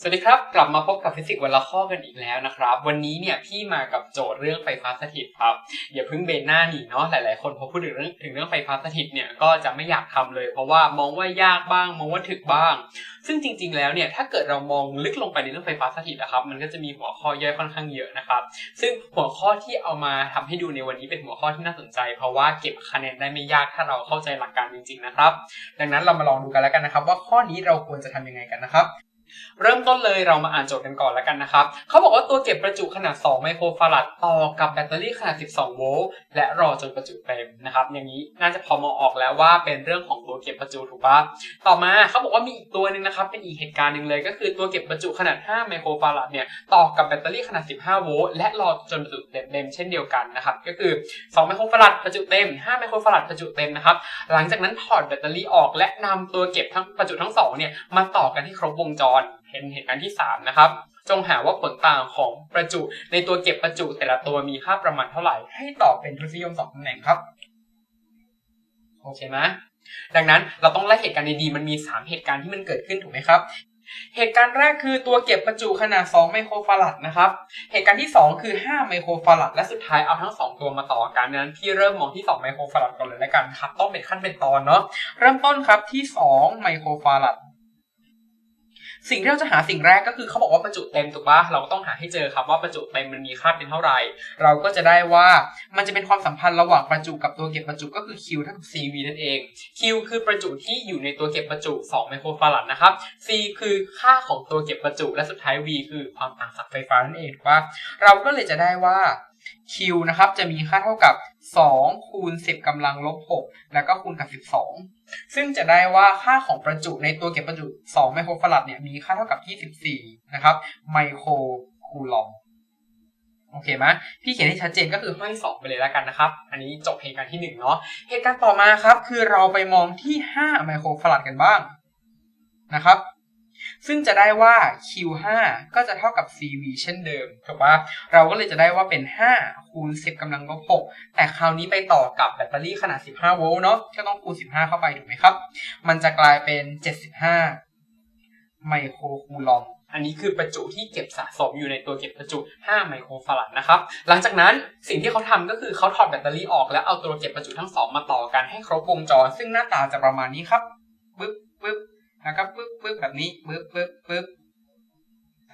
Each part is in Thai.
สวัสดีครับ กลับมาพบกับฟิสิกส์วันละข้อกันอีกแล้วนะครับ วันนี้เนี่ยพี่มากับโจทย์เรื่องไฟฟ้าสถิตครับอย่าเพิ่งเบนหน้าหนีเนาะหลายๆคนพอพูดถึงเรื่องถึงเรื่องไฟฟ้าสถิตเนี่ยก็จะไม่อยากทำเลย เพราะว่ามองว่ายากบ้าง มองว่าถึกบ้าง ซึ่งจริง ๆ แล้วเนี่ยถ้าเกิดเรามองลึกลงไปในเรื่องไฟฟ้าสถิตนะครับ มันก็จะมีหัวข้อย่อยค่อนข้างเยอะนะครับ ซึ่งหัวข้อที่เอามาทำให้ดูในวันนี้เป็นหัวข้อที่น่าสนใจ เพราะว่าเก็บคะแนนได้ไม่ยากถ้าเราเข้าใจหลักการจริง ๆ นะครับ ดังนั้นเรามาลองดูกันแล้วกันนะครับ ว่าข้อนี้เราควรจะทำยังไงกันนะครับ เริ่มต้นเลยเรามาอ่านโจทย์กันก่อนแล้วกันนะครับ เขาบอกว่าตัวเก็บประจุขนาด 2 ไมโครฟาราดต่อกับแบตเตอรี่ขนาด 12 โวลต์และรอจนประจุเต็มนะครับ อย่างนี้น่าจะพอมองออกแล้วว่าเป็นเรื่องของตัวเก็บประจุถูกปะต่อมาเขาบอกว่ามีอีกตัวหนึ่งนะครับเป็นอีกเหตุการณ์หนึ่งเลย ก็คือตัวเก็บประจุขนาด 5 ไมโครฟาราดเนี่ยต่อกับแบตเตอรี่ขนาด 15 โวลต์และรอจนประจุเต็มเช่นเดียวกันนะครับ ก็คือ 2 ไมโครฟาราดประจุเต็ม 5 ไมโครฟาราดประจุเต็มนะครับ หลังจากนั้นถอดแบตเตอรี่ออกและนำตัวเก็บทั้งประจุทั้งสองเนี่ยมาต่อกันที่ครบวงจร เห็นเหตุการณ์ที่ 3 นะครับ จงหาว่าผลต่างของประจุในตัวเก็บประจุแต่ละตัวมีค่าประมาณเท่าไหร่ ให้ตอบเป็นทศนิยมสองตำแหน่งครับ โอเคไหมดังนั้นเราต้องไล่เหตุการณ์ดีๆมันมี 3 เหตุการณ์ที่มันเกิดขึ้นถูกไหมครับเหตุการณ์แรกคือตัวเก็บประจุขนาด 2 ไมโครฟาราดนะครับ เหตุการณ์ที่ 2 คือ 5 ไมโครฟาราดและสุดท้ายเอาทั้ง 2 ตัวมาต่อกันนั้นพี่เริ่มมองที่ 2 ไมโครฟาราดก่อนเลยแล้วกันครับ ต้องเป็นขั้นเป็นตอนเนาะ เริ่มต้นครับที่ 2 ไมโครฟาราด สิ่งที่เราจะหาสิ่งแรกก็คือเขาบอกว่าประจุเต็มถูกปะเราก็ต้องหาให้เจอครับว่าประจุเต็มมันมีค่าเป็นเท่าไหร่ เราก็จะได้ว่ามันจะเป็นความสัมพันธ์ระหว่างประจุกับตัวเก็บประจุก็คือ Q เท่ากับ CV นั่นเอง Q คือประจุที่อยู่ในตัวเก็บประจุ 2 ไมโครฟาราดนะครับ C คือค่าของตัวเก็บประจุ และสุดท้าย V คือความต่างศักย์ไฟฟ้านั่นเองถูกปะเราก็เลยจะได้ว่า Q นะครับจะมีค่าเท่ากับ 2 คูณ 10กำลังลบ 6 แล้วก็คูณกับ 12 ซึ่งจะได้ว่าค่าของประจุในตัวเก็บประจุ 2 ไมโครฟาราดเนี่ยมีค่าเท่ากับ 24 นะครับไมโครคูลอมโอเคไหมพี่เขียนให้ชัดเจนก็คือห้อยสองไปเลยแล้วกันนะครับ อันนี้จบเหตุการณ์ที่หนึ่งเนาะเหตุการณ์ต่อมาครับ คือเราไปมองที่ 5 ไมโครฟาราดกันบ้างนะครับ ซึ่งจะได้ว่า Q5 ก็จะเท่ากับ CV เช่นเดิมถูกปะเราก็เลยจะได้ว่าเป็น 5 คูณ 10กำลังลบ6แต่คราวนี้ไปต่อกับแบตเตอรี่ขนาด 15 โวลต์เนาะก็ต้องคูณ 15 เข้าไปถูกไหมครับ มันจะกลายเป็น 75 ไมโครคูลอมอันนี้คือประจุที่เก็บสะสมอยู่ในตัวเก็บประจุ 5 ไมโครฟาราดนะครับ หลังจากนั้นสิ่งที่เขาทำก็คือเขาถอดแบตเตอรี่ออกแล้วเอาตัวเก็บประจุทั้งสองมาต่อกันให้ครบวงจร ซึ่งหน้าตาจะประมาณนี้ครับปึ๊บปึ๊บ แล้วก็ปึ๊บปึ๊บแบบนี้ปึ๊บปึ๊บปึ๊บ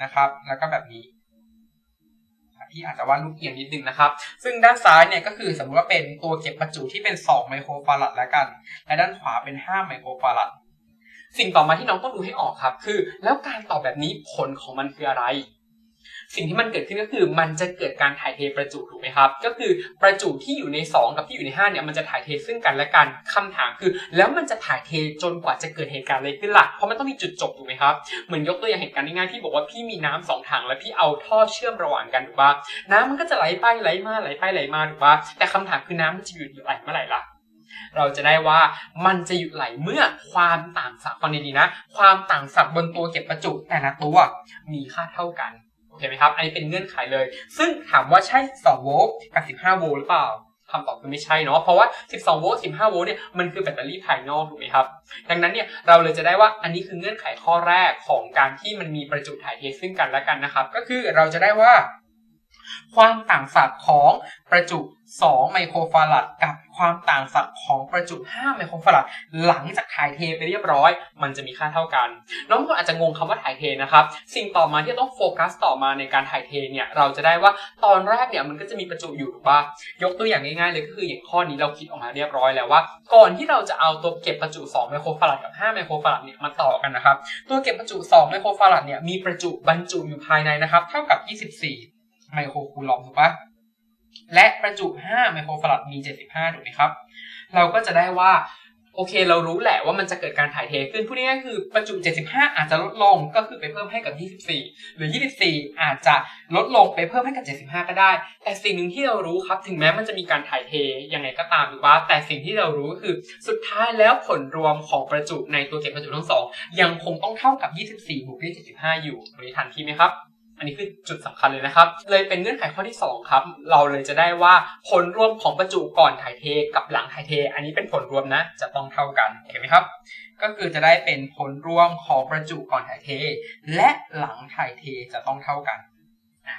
นะครับ แล้วก็แบบนี้ที่อาจจะวาดรูกเอียงนิดนึงนะครับ ซึ่งด้านซ้ายเนี่ยก็คือสมมติว่าเป็นตัวเก็บประจุที่เป็น 2 ไมโครฟาราดแล้วกัน และด้านขวาเป็น 5 ไมโครฟาราดสิ่งต่อมาที่น้องต้องดูให้ออกครับ คือ แล้วการตอบแบบนี้ผลของมันคืออะไร สิ่งที่มันเกิดขึ้นก็คือมันจะเกิดการถ่ายเทประจุถูกไหมครับ ก็คือประจุที่อยู่ใน 2 กับที่อยู่ใน5เนี่ยมันจะถ่ายเทซึ่งกันและกันคำถามคือ แล้วมันจะถ่ายเทจนกว่าจะเกิดเหตุการณ์อะไรขึ้นล่ะเพราะมันต้องมีจุดจบถูกไหมครับเหมือนยกตัวอย่างเหตุการณ์ง่ายๆที่บอกว่าพี่มีน้ำสองถังแล้วพี่เอาท่อเชื่อมระหว่างกันถูกปะน้ำมันก็จะไหลไปไหลมาไหลไปไหลมาถูกปะแต่คำถามคือน้ำมันจะหยุดไหลเมื่อไหร่ล่ะเราจะได้ว่ามันจะหยุดไหลเมื่อความต่างศักย์ฟังดีๆนะ ความต่างศักย์บนตัวเก็บประจุแต่ละตัวมีค่าเท่ากัน โอเคไหมครับอันนี้เป็นเงื่อนไขเลย ซึ่งถามว่าใช่ 12 โวลต์กับ 15 โวลต์หรือเปล่าคำตอบคือไม่ใช่เนาะเพราะว่า 12 โวลต์ 15 โวลต์เนี่ยมันคือแบตเตอรี่ภายนอกถูกไหมครับ ดังนั้นเนี่ยเราเลยจะได้ว่าอันนี้คือเงื่อนไขข้อแรกของการที่มันมีประจุถ่ายเทซึ่งกันและกันนะครับ ก็คือเราจะได้ว่า ความต่างศักย์ของประจุ 2 ไมโครฟาราดกับ ความต่างศักย์ของประจุ5ไมโครฟาราดหลังจากถ่ายเทไปเรียบร้อย มันจะมีค่าเท่ากัน น้องคนอาจจะงงคำว่าถ่ายเทนะครับ สิ่งต่อมาที่ต้องโฟกัสต่อมาในการถ่ายเทเนี่ยเราจะได้ว่าตอนแรกเนี่ยมันก็จะมีประจุอยู่ถูกปะยกตัวอย่างง่ายๆเลยก็คืออย่างข้อนี้เราคิดออกมาเรียบร้อยแล้วว่า ก่อนที่เราจะเอาตัวเก็บประจุ2ไมโครฟาราดกับ5ไมโครฟาราดเนี่ยมาต่อกันนะครับตัวเก็บประจุ2ไมโครฟาราดเนี่ยมีประจุบรรจุอยู่ภายในนะครับ เท่ากับ 24 ไมโครคูลอมถูกปะ และประจุ 5 ไมโครฟาราดมี 75 ถูกไหมครับ เราก็จะได้ว่าโอเคเรารู้แหละว่ามันจะเกิดการถ่ายเทขึ้นพูดง่ายๆคือประจุ 75 อาจจะลดลงก็คือไปเพิ่มให้กับ 24 หรือ 24 อาจจะลดลงไปเพิ่มให้กับ 75 ก็ได้ แต่สิ่งหนึ่งที่เรารู้ครับ ถึงแม้มันจะมีการถ่ายเทยังไงก็ตามหรือว่า แต่สิ่งที่เรารู้ก็คือสุดท้ายแล้วผลรวมของประจุในตัวเก็บประจุทั้งสองยังคงต้องเท่ากับ 24บวกด้วย75 อยู่ตรงนี้ทันทีไหมครับ อันนี้คือจุดสำคัญเลยนะครับ เลยเป็นเงื่อนไขข้อที่ 2 ครับ เราเลยจะได้ว่าผลรวมของประจุก่อนถ่ายเทกับหลังถ่ายเท อันนี้เป็นผลรวมนะ จะต้องเท่ากันเห็นไหมครับ ก็คือจะได้เป็นผลรวมของประจุก่อนถ่ายเท และหลังถ่ายเทจะต้องเท่ากัน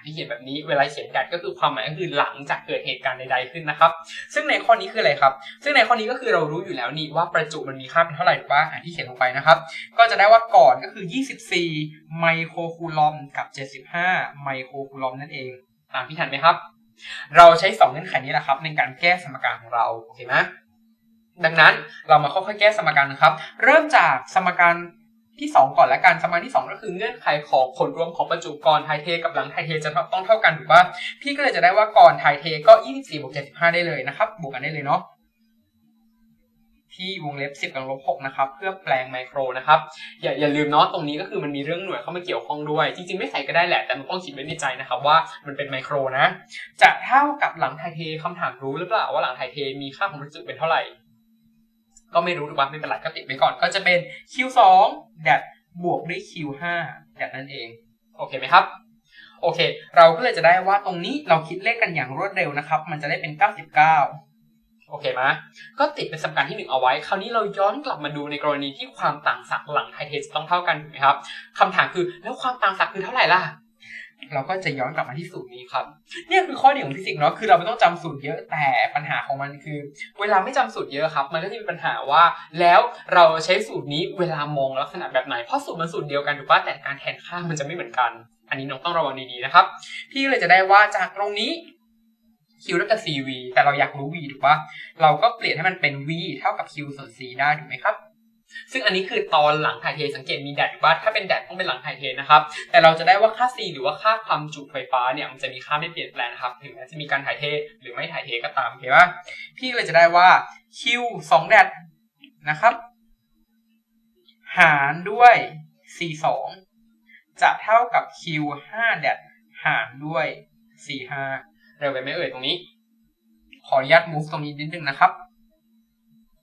ที่เขียนแบบนี้เวลาเขียนดัดก็คือความหมายก็คือหลังจากเกิดเหตุการณ์ใดๆขึ้นนะครับ ซึ่งในข้อนี้คืออะไรครับ ซึ่งในข้อนี้ก็คือเรารู้อยู่แล้วนี่ว่าประจุมันมีค่าเป็นเท่าไหร่ถูกปะอะที่เขียนลงไปนะครับ ก็จะได้ว่าก่อนก็คือ 24 ไมโครคูลอมกับ 75 ไมโครคูลอมนั่นเองตามพี่ทันไหมครับ เราใช้2เงื่อนไขนี้แหละครับในการแก้สมการของเราโอเคไหมดังนั้นเรามาค่อยๆแก้สมการนะครับ เริ่มจากสมการ ที่ 2 ก่อนละกันสมการที่ 2 ก็คือเงื่อนไขของผลรวมของประจุก่อนไทเทกับหลังไทเทจะต้องเท่ากันถูกปะพี่ก็เลยจะได้ว่าก่อนไทเทก็ 24บวก75 ได้เลยนะครับบวกกันได้เลยเนาะที่วงเล็บ 10กำลังลบ6นะครับเพื่อแปลงไมโครนะครับอย่าอย่าลืมเนาะตรงนี้ก็คือมันมีเรื่องหน่วยเข้ามาเกี่ยวข้องด้วย จริงๆไม่ใส่ก็ได้แหละแต่มันต้องคิดไว้ในใจนะครับว่ามันเป็นไมโครนะ จะเท่ากับหลังไทเทคำถามรู้หรือเปล่าว่าหลังไทเทมีค่าของประจุเป็นเท่าไหร่ ก็ไม่รู้ถูกปะไม่เป็นไรก็ติดไว้ก่อน ก็จะเป็น Q2 แดดบวกด้วย Q5 แดดนั่นเอง โอเคไหมครับ โอเค เราก็เลยจะได้ว่าตรงนี้เราคิดเลขกันอย่างรวดเร็วนะครับ มันจะได้เป็น 99 โอเคไหมก็ติดเป็นสมการที่ 1 เอาไว้ คราวนี้เราย้อนกลับมาดูในกรณีที่ความต่างศักย์หลังไทเทจะต้องเท่ากันถูกไหมครับคำถามคือแล้วความต่างศักย์คือเท่าไหร่ล่ะ เราก็จะย้อนกลับมาที่สูตรนี้ครับ เนี่ยคือข้อดีของฟิสิกส์เนาะคือเราไม่ต้องจำสูตรเยอะแต่ปัญหาของมันคือ เวลาไม่จำสูตรเยอะครับ มันก็จะมีปัญหาว่า แล้วเราใช้สูตรนี้เวลามองลักษณะแบบไหนเพราะสูตรมันสูตรเดียวกันถูกป่ะแต่การแทนค่ามันจะไม่เหมือนกัน อันนี้น้องต้องระวังดีๆนะครับ พี่เลยจะได้ว่าจากตรงนี้ q เท่ากับ cv แต่เราอยากรู้ v ถูกปะเราก็เปลี่ยนให้มันเป็น v เท่ากับ q ส่วน c ได้ถูกไหมครับ ซึ่งอันนี้คือตอนหลังถ่ายเทสังเกตมีแดดอยู่ว่าถ้าเป็นแดดต้องเป็นหลังถ่ายเทนะครับ แต่เราจะได้ว่าค่า c หรือว่าค่าความจุไฟฟ้าเนี่ยมันจะมีค่าไม่เปลี่ยนแปลงครับ ถึงแม้จะมีการถ่ายเทหรือไม่ถ่ายเทก็ตามโอเคปะพี่เลยจะได้ว่า q 2แดดนะครับ หารด้วย c 2จะเท่ากับ q 5แดดหารด้วย c 5เร็วไปไหมเอ่ยตรงนี้ ขออนุญาต move ตรงนี้นิดนึงนะครับ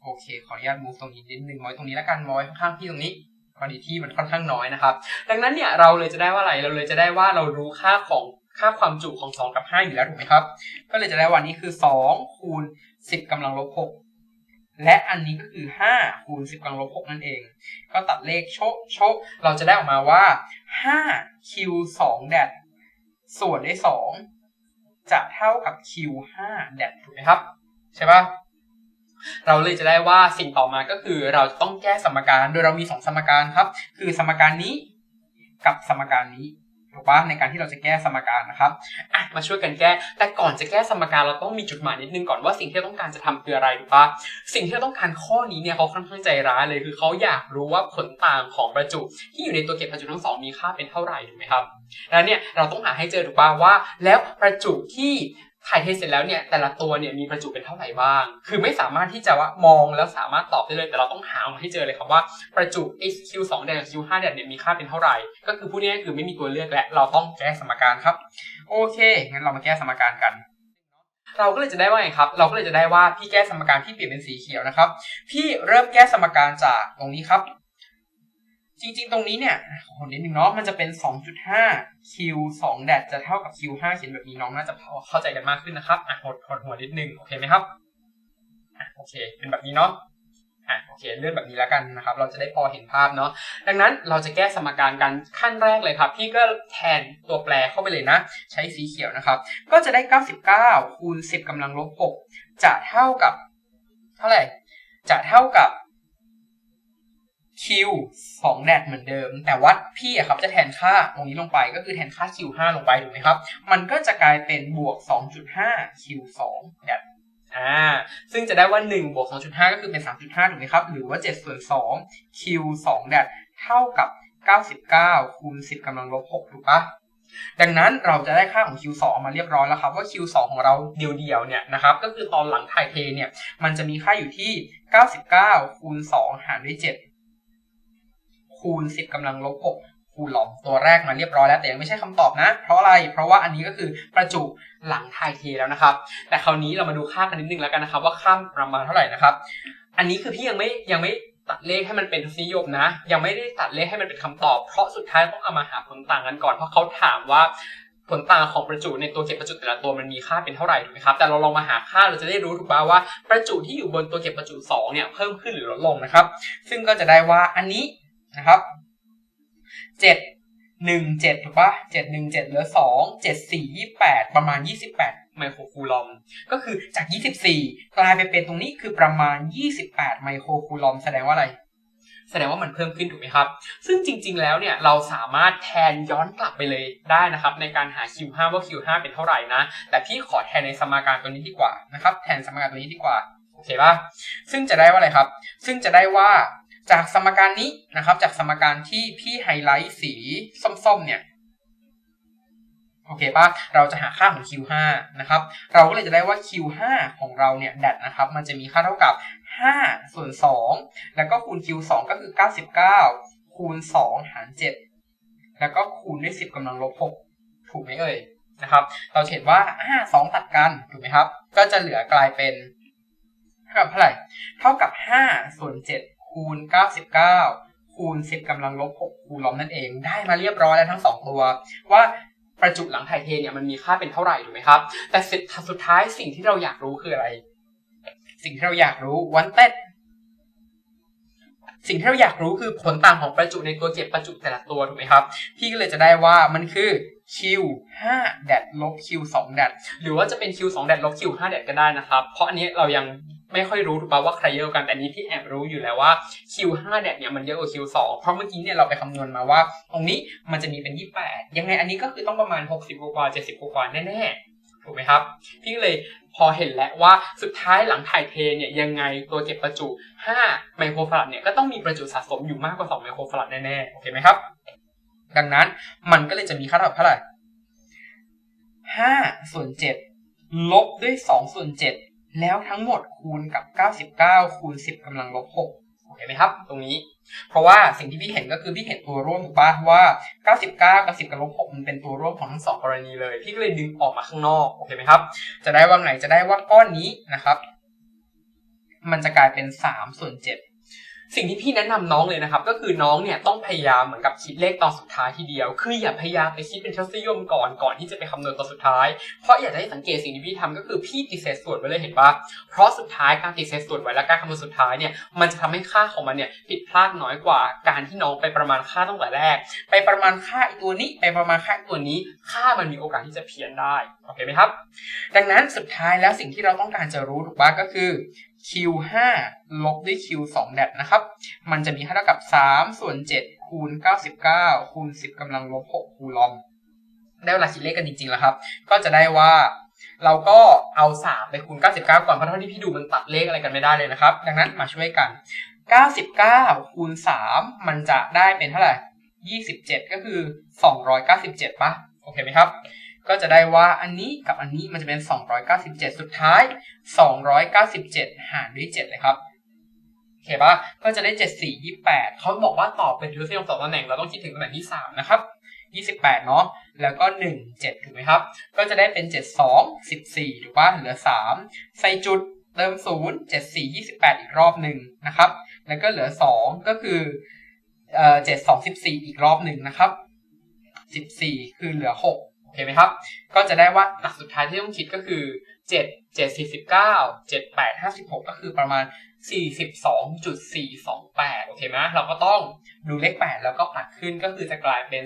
โอเค ขออนุญาต move ตรงนี้นิดนึงไว้ตรงนี้แล้วกันไว้ข้างๆพี่ตรงนี้พอดีที่มันค่อนข้างน้อยนะครับ ดังนั้นเนี่ยเราเลยจะได้ว่าอะไรเราเลยจะได้ว่าเรารู้ค่าของค่าความจุของ 2 กับ 5 อยู่แล้วถูกไหมครับ ก็เลยจะได้ว่านี้คือ 2 คูณ 10กำลังลบ 6 และอันนี้ก็คือ 5 คูณ 10กำลังลบ 6 นั่นเอง ก็ตัดเลขโชะโชะเราจะได้ออกมาว่า 5 q 2แดดส่วนด้วย2จะเท่ากับ q 5แดดถูกไหมครับ ใช่ปะ เราเลยจะได้ว่าสิ่งต่อมาก็คือเราต้องแก้สมการ โดยเรามี2สมการครับ คือสมการนี้กับสมการนี้ถูกปะในการที่เราจะแก้สมการนะครับอะมาช่วยกันแก้ แต่ก่อนจะแก้สมการเราต้องมีจุดหมายนิดนึงก่อนว่าสิ่งที่ต้องการจะทำคืออะไรถูกปะสิ่งที่ต้องการข้อนี้เนี่ยเขาค่อนข้างใจร้ายเลยคือเขาอยากรู้ว่าผลต่างของประจุที่อยู่ในตัวเก็บประจุทั้งสองมีค่าเป็นเท่าไหร่ถูกไหมครับแล้วเนี่ยเราต้องหาให้เจอถูกปะว่า แล้วประจุที่ ถ่ายเทเสร็จแล้วเนี่ยแต่ละตัวเนี่ยมีประจุเป็นเท่าไหร่บ้าง คือไม่สามารถที่จะว่ามองแล้วสามารถตอบได้เลย แต่เราต้องหามาให้เจอเลยครับว่าประจุ Q2 แดด Q5 แดดเนี่ยมีค่าเป็นเท่าไหร่ ก็คือพูดง่ายๆคือไม่มีตัวเลือกและเราต้องแก้สมการครับ โอเคงั้นเรามาแก้สมการกัน เราก็เลยจะได้ว่าไงครับ เราก็เลยจะได้ว่าพี่แก้สมการที่เปลี่ยนเป็นสีเขียวนะครับ พี่เริ่มแก้สมการจากตรงนี้ครับ จริงๆ ตรงนี้เนี่ยขอนิดนึงเนาะมันจะเป็น 2.5 q 2แดดจะเท่ากับ q 5เขียนแบบนี้น้องน่าจะเข้าใจกันมากขึ้นนะครับอะหดหดหัวนิดนึงโอเคไหมครับอะโอเค เป็นแบบนี้เนาะอะโอเคเลื่อนแบบนี้แล้วกันนะครับ เราจะได้พอเห็นภาพเนาะดังนั้นเราจะแก้สมการกันขั้นแรกเลยครับ พี่ก็แทนตัวแปรเข้าไปเลยนะ ใช้สีเขียวนะครับ ก็จะได้ 99คูณ10กำลังลบ6จะเท่ากับ เท่าไหร่จะเท่ากับ Q 2แดดเหมือนเดิม แต่วัดพี่อะครับจะแทนค่าตรงนี้ลงไปก็คือแทนค่า Q 5ลงไปถูกไหมครับ มันก็จะกลายเป็นบวก2.5 Q 2แดดอ่าซึ่งจะได้ว่า1บวก2.5 ก็คือเป็น 3.5 ถูกไหมครับ หรือว่า7ส่วน2 Q 2แดดเท่ากับ 99 คูณ 10กำลังลบ6ถูกปะดังนั้นเราจะได้ค่าของ Q2 มาเรียบร้อยแล้วครับ ว่า Q2 ของเราเดียวๆเนี่ยนะครับ ก็คือตอนหลังถ่ายเทเนี่ย มันจะมีค่าอยู่ที่ 99 คูณ 2 หารด้วย 7 คูณ 10กำลังลบ 6 คูณหลอมตัวแรกมาเรียบร้อยแล้วแต่ยังไม่ใช่คำตอบนะ เพราะอะไรเพราะว่าอันนี้ก็คือประจุหลังถ่ายเทแล้วนะครับ แต่คราวนี้เรามาดูค่ากันนิดนึงแล้วกันนะครับ ว่าค่าประมาณเท่าไหร่นะครับ อันนี้คือพี่ยังไม่ยังไม่ตัดเลขให้มันเป็นทศนิยมนะ ยังไม่ได้ตัดเลขให้มันเป็นคำตอบ เพราะสุดท้ายต้องเอามาหาผลต่างกันก่อนเพราะเขาถามว่าผลต่างของประจุในตัวเก็บประจุแต่ละตัวมันมีค่าเป็นเท่าไหร่ถูกไหมครับ แต่เราลองมาหาค่าเราจะได้รู้ถูกป่าวว่าประจุที่อยู่บนตัวเก็บประจุ2เนี่ยเพิ่มขึ้นหรือลดลงนะครับ ซึ่งก็จะได้ว่าอันนี้ นะครับ7 1 7ถูกปะ7 1 7เหลือ2 7 4 28ประมาณ28ไมโครคูลอม ก็คือจาก24กลายไปเป็นตรงนี้คือประมาณ28ไมโครคูลอมแสดงว่าอะไร แสดงว่ามันเพิ่มขึ้นถูกไหมครับ ซึ่งจริง ๆ แล้วเนี่ยเราสามารถแทนย้อนกลับไปเลยได้นะครับ ในการหา Q5 ว่า Q5 เป็นเท่าไหร่นะ แต่พี่ขอแทนในสมการตัวนี้ดีกว่านะครับ แทนสมการตัวนี้ดีกว่า โอเคปะซึ่งจะได้ว่าอะไรครับ ซึ่งจะได้ว่า จากสมการนี้นะครับ จากสมการที่พี่ไฮไลท์สีส้มๆเนี่ยโอเคป่ะเราจะหาค่าของ Q5 นะครับ เราก็เลยจะได้ว่า Q5 ของเราเนี่ยแดดนะครับ มันจะมีค่าเท่ากับ 5 ส่วน 2 แล้วก็คูณ Q2 ก็คือ 99 คูณ 2 หาร 7 แล้วก็คูณด้วย 10กำลังลบ 6 ถูกไหมเอ่ยนะครับ เราเห็นว่า 5 2 ตัดกัน ถูกไหมครับ ก็จะเหลือกลายเป็น เท่ากับเท่าไหร่ เท่ากับ 5 ส่วน 7 คูณ 99 คูณ 10กำลังลบ 6 คูณล้อมนั่นเอง ได้มาเรียบร้อยแล้วทั้ง 2 ตัว ว่าประจุหลังถ่ายเทเนี่ยมันมีค่าเป็นเท่าไหร่ถูกไหมครับ แต่สุดท้ายสิ่งที่เราอยากรู้คืออะไร สิ่งที่เราอยากรู้วันเต็ดสิ่งที่เราอยากรู้คือผลต่างของประจุในตัวเก็บประจุแต่ละตัวถูกไหมครับ พี่ก็เลยจะได้ว่ามันคือ Q 5แดดลบ Q 2แดดหรือว่าจะเป็น Q 2แดดลบ Q 5แดดก็ได้นะครับ เพราะอันนี้เรายัง ไม่ค่อยรู้ถูกป่าว่าใครเยอะกันแต่นี้พี่แอบรู้อยู่แล้วว่า Q 5แดดเนี่ยมันเยอะกว่า Q 2 เพราะเมื่อกี้เนี่ยเราไปคำนวณมาว่า ตรงนี้มันจะมีเป็น 28 ยังไงอันนี้ก็คือต้องประมาณ 60กว่า70กว่าแน่ๆถูกไหมครับ พี่เลยพอเห็นแล้วว่าสุดท้ายหลังถ่ายเทเนี่ยยังไงตัวเก็บประจุ 5 ไมโครฟาราดเนี่ยก็ต้องมีประจุสะสมอยู่มากกว่า 2 ไมโครฟาราดแน่ๆโอเคไหมครับ ดังนั้นมันก็เลยจะมีค่าเท่ากับเท่าไหร่5ส่วน7ลบด้วย2ส่วน7 แล้วทั้งหมดคูณกับ 99 คูณ 10กำลังลบ6โอเคไหมครับ ตรงนี้ เพราะว่าสิ่งที่พี่เห็นก็คือพี่เห็นตัวร่วมถูกปะว่า 99 กับ 10 กับลบ6มันเป็นตัวร่วมของทั้งสองกรณีเลย พี่ก็เลยดึงออกมาข้างนอกโอเคไหมครับ จะได้ว่าไหนจะได้ว่าก้อนนี้นะครับ มันจะกลายเป็น3ส่วน7 สิ่งที่พี่แนะนำน้องเลยนะครับ ก็คือน้องเนี่ยต้องพยายามเหมือนกับคิดเลขตอนสุดท้ายทีเดียว คืออย่าพยายามไปคิดเป็นทศนิยมก่อนก่อนที่จะไปคำนวณตอนสุดท้าย เพราะอยากจะให้สังเกตสิ่งที่พี่ทำก็คือพี่ติดเศษส่วนไว้เลยเห็นปะเพราะสุดท้ายการติดเศษส่วนไว้และการคำนวณสุดท้ายเนี่ยมันจะทำให้ค่าของมันเนี่ยผิดพลาดน้อยกว่าการที่น้องไปประมาณค่าตั้งแต่แรก ไปประมาณค่าอีตัวนี้ไปประมาณค่าตัวนี้ ค่ามันมีโอกาสที่จะเพี้ยนได้โอเคไหมครับ ดังนั้นสุดท้ายแล้วสิ่งที่เราต้องการจะรู้ถูกปะก็คือ Q5 ลบด้วย Q2 แดดนะครับ มันจะมีค่าเท่ากับ 3 ส่วน 7 คูณ 99 คูณ 10กำลังลบ 6 คูลอม ได้เวลาคิดเลขกันจริงๆ แล้วครับ ก็จะได้ว่า เราก็เอา 3 ไปคูณ 99 ก่อน เพราะเท่าที่พี่ดูมันตัดเลขอะไรกันไม่ได้เลยนะครับ ดังนั้นมาช่วยกัน 99 คูณ 3 มันจะได้เป็นเท่าไหร่ 27 ก็คือ 297ปะโอเคไหมครับ ก็จะได้ว่าอันนี้กับอันนี้มันจะเป็น 297 สุดท้าย 297 หารด้วย 7 เลยครับโอเคปะก็จะได้ 74 28 เขาบอกว่าตอบเป็นทศนิยมสองตำแหน่ง เราต้องคิดถึงตำแหน่งที่ 3 นะครับ 28 เนาะ แล้วก็ 1 7 ถูกไหมครับ ก็จะได้เป็น 72 14 ถูกปะเหลือ 3 ใส่จุดเติม 0 74 28 อีกรอบหนึ่งนะครับ แล้วก็เหลือ 2 ก็คือเอ่อ7 2 14 อีกรอบหนึ่งนะครับ 14 คือเหลือ 6 โอเคไหมครับ ก็จะได้ว่าหลักสุดท้ายที่ต้องคิดก็คือ 7 7 49 7 8 56 ก็คือประมาณ 42.428 โอเคไหมเราก็ต้องดูเลข 8 แล้วก็ผลักขึ้นก็คือจะกลายเป็น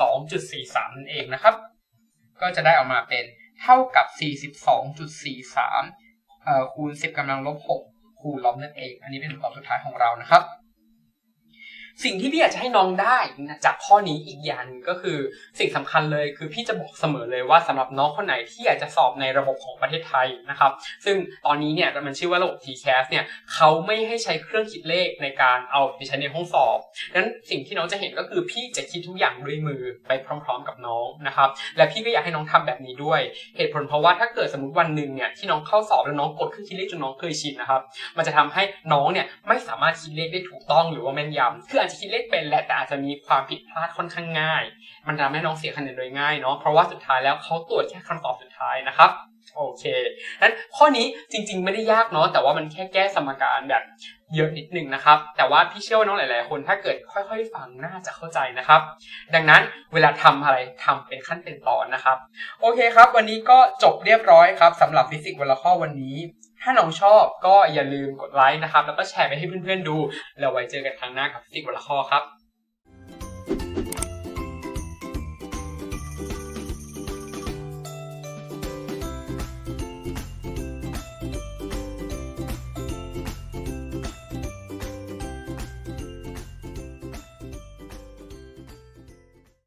42.43 นั่นเองนะครับ ก็จะได้ออกมาเป็นเท่ากับ 42.43เอ่อคูณ 10กำลังลบ 6 คูณล้อมนั่นเอง อันนี้เป็นคำตอบสุดท้ายของเรานะครับ สิ่งที่พี่อยากจะให้น้องได้จากข้อนี้อีกอย่างหนึงก็คือสิ่งสำคัญเลยคือพี่จะบอกเสมอเลยว่าสำหรับน้องคนไหนที่อยากจะสอบในระบบของประเทศไทยนะครับ ซึ่งตอนนี้เนี่ยมันชื่อว่าระบบ TCAS เนี่ยเขาไม่ให้ใช้เครื่องคิดเลขในการเอาไปใช้ในห้องสอบดังนั้นสิ่งที่น้องจะเห็นก็คือพี่จะคิดทุกอย่างด้วยมือไปพร้อม ๆ กับน้องนะครับ และพี่ก็อยากให้น้องทำแบบนี้ด้วย เหตุผลเพราะว่าถ้าเกิดสมมติวันหนึ่งเนี่ยที่น้องเข้าสอบแล้วน้องกดเครื่องคิดเลขจนน้องเคยชินนะครับ มันจะทำให้น้องเนี่ยไม่สามารถคิดเลขได้ถูกต้องหรือว่าแม่นยำคืออาจจะคิดเลขเป็นแหละแต่อาจจะมีความผิดพลาดค่อนข้างง่าย มันทำให้น้องเสียคะแนนโดยง่ายเนาะเพราะว่าสุดท้ายแล้วเขาตรวจแค่คำตอบสุดท้ายนะครับโอเคนั้นข้อนี้จริง ๆ ไม่ได้ยากเนาะแต่ว่ามันแค่แก้สมการแบบเยอะนิดนึงนะครับ แต่ว่าพี่เชื่อว่าน้องหลาย ๆ คนถ้าเกิดค่อย ๆ ฟังน่าจะเข้าใจนะครับ ดังนั้นเวลาทำอะไรทำเป็นขั้นเป็นตอนนะครับ โอเคครับ วันนี้ก็จบเรียบร้อยครับสำหรับฟิสิกส์วันละข้อวันนี้ ถ้าน้องชอบก็อย่าลืมกดไลค์นะครับ แล้วก็แชร์ไปให้เพื่อนๆดู แล้วไว้เจอกันครั้งหน้ากับฟิสิกส์วันละข้อครับ